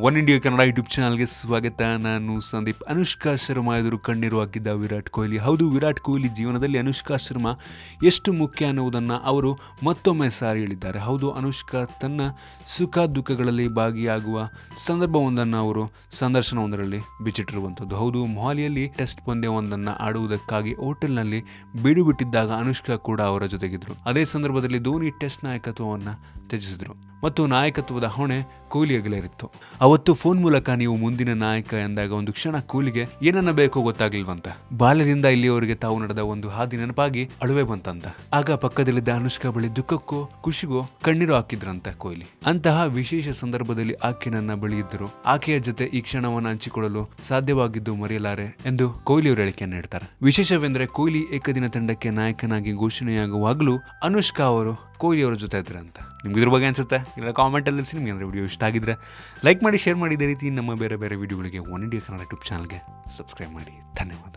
One India Kannada YouTube ಚಾನಲ್ಗೆ ಸ್ವಾಗತ. ನಾನು ಸಂದೀಪ್. ಅನುಷ್ಕಾ ಶರ್ಮಾ ಎದುರು ಕಣ್ಣೀರು ಹಾಕಿದ್ದ ವಿರಾಟ್ ಕೊಹ್ಲಿ. ಹೌದು, ವಿರಾಟ್ ಕೊಹ್ಲಿ ಜೀವನದಲ್ಲಿ ಅನುಷ್ಕಾ ಶರ್ಮಾ ಎಷ್ಟು ಮುಖ್ಯ ಅನ್ನುವುದನ್ನು ಅವರು ಮತ್ತೊಮ್ಮೆ ಸಾರಿ ಹೇಳಿದ್ದಾರೆ. ಹೌದು, ಅನುಷ್ಕಾ ತನ್ನ ಸುಖ ದುಃಖಗಳಲ್ಲಿ ಭಾಗಿಯಾಗುವ ಸಂದರ್ಭವೊಂದನ್ನು ಅವರು ಸಂದರ್ಶನವೊಂದರಲ್ಲಿ ಬಿಚ್ಚಿಟ್ಟಿರುವಂಥದ್ದು. ಹೌದು, ಮೊಹಾಲಿಯಲ್ಲಿ ಟೆಸ್ಟ್ ಪಂದ್ಯವೊಂದನ್ನು ಆಡುವುದಕ್ಕಾಗಿ ಹೋಟೆಲ್ನಲ್ಲಿ ಬಿಡುಬಿಟ್ಟಿದ್ದಾಗ ಅನುಷ್ಕಾ ಕೂಡ ಅವರ ಜೊತೆಗಿದ್ರು ಅದೇ ಸಂದರ್ಭದಲ್ಲಿ ಧೋನಿ ಟೆಸ್ಟ್ ನಾಯಕತ್ವವನ್ನು ತ್ಯಜಿಸಿದ್ರು ಮತ್ತು ನಾಯಕತ್ವದ ಹೊಣೆ ಕೊಹ್ಲಿಯಾಗಲೇರಿತ್ತು ಅವತ್ತು ಫೋನ್ ಮೂಲಕ ನೀವು ಮುಂದಿನ ನಾಯಕ ಎಂದಾಗ ಒಂದು ಕ್ಷಣ ಕೂಲಿಗೆ ಏನನ್ನ ಬೇಕೋ ಗೊತ್ತಾಗ್ಲಿಲ್ವಂತ. ಬಾಲ್ಯದಿಂದ ಇಲ್ಲಿಯವರೆಗೆ ತಾವು ನಡೆದ ಒಂದು ಹಾದಿ ನೆನಪಾಗಿ ಅಳುವೆ ಬಂತಂತ. ಆಗ ಪಕ್ಕದಲ್ಲಿದ್ದ ಅನುಷ್ಕಾ ಬಳಿ ದುಃಖಕ್ಕೋ, ಖುಷಿಗೋ ಕಣ್ಣೀರು ಹಾಕಿದ್ರಂತ ಕೊಹ್ಲಿ. ಅಂತಹ ವಿಶೇಷ ಸಂದರ್ಭದಲ್ಲಿ ಆಕೆ ನನ್ನ ಬಳಿ ಆಕೆಯ ಜೊತೆ ಈ ಕ್ಷಣವನ್ನು ಹಂಚಿಕೊಳ್ಳಲು ಸಾಧ್ಯವಾಗಿದ್ದು ಮರೆಯಲಾರೆ ಎಂದು ಕೊಹ್ಲಿ ಅವರು ಹೇಳಿಕೆಯನ್ನು ನೀಡ್ತಾರೆ ವಿಶೇಷವೆಂದರೆ ಕೊಹ್ಲಿ ಏಕದಿನ ತಂಡಕ್ಕೆ ನಾಯಕನಾಗಿ ಘೋಷಣೆಯಾಗುವಾಗಲೂ ಅನುಷ್ಕಾ ಅವರು ಕೊಹ್ಲಿ ಅವ್ರ ಜೊತೆ ಇದ್ರಂತ ನಿಮ್ಗೆ ಇದ್ರ ಬಗ್ಗೆ ಅನ್ಸುತ್ತೆ? ಇಲ್ಲ ಕಾಮೆಂಟಲ್ಲಿ ತಿಳಿಸಿ, ನಿಮ್ಗೆ ಅಂದರೆ ವಿಡಿಯೋ ಇಷ್ಟ ಆಗಿದ್ರೆ ಲೈಕ್ ಮಾಡಿ ಶೇರ್ ಮಾಡಿ, ಇದೇ ರೀತಿ ನಮ್ಮ ಬೇರೆ ಬೇರೆ ವಿಡಿಯೋಗಳಿಗೆ ಒನ್ ಇಂಡಿಯಾ ಕನ್ನಡ ಯೂಟ್ಯೂಬ್ ಚಾನಲ್ಗೆ ಸಬ್ಸ್ಕ್ರೈಬ್ ಮಾಡಿ. ಧನ್ಯವಾದ.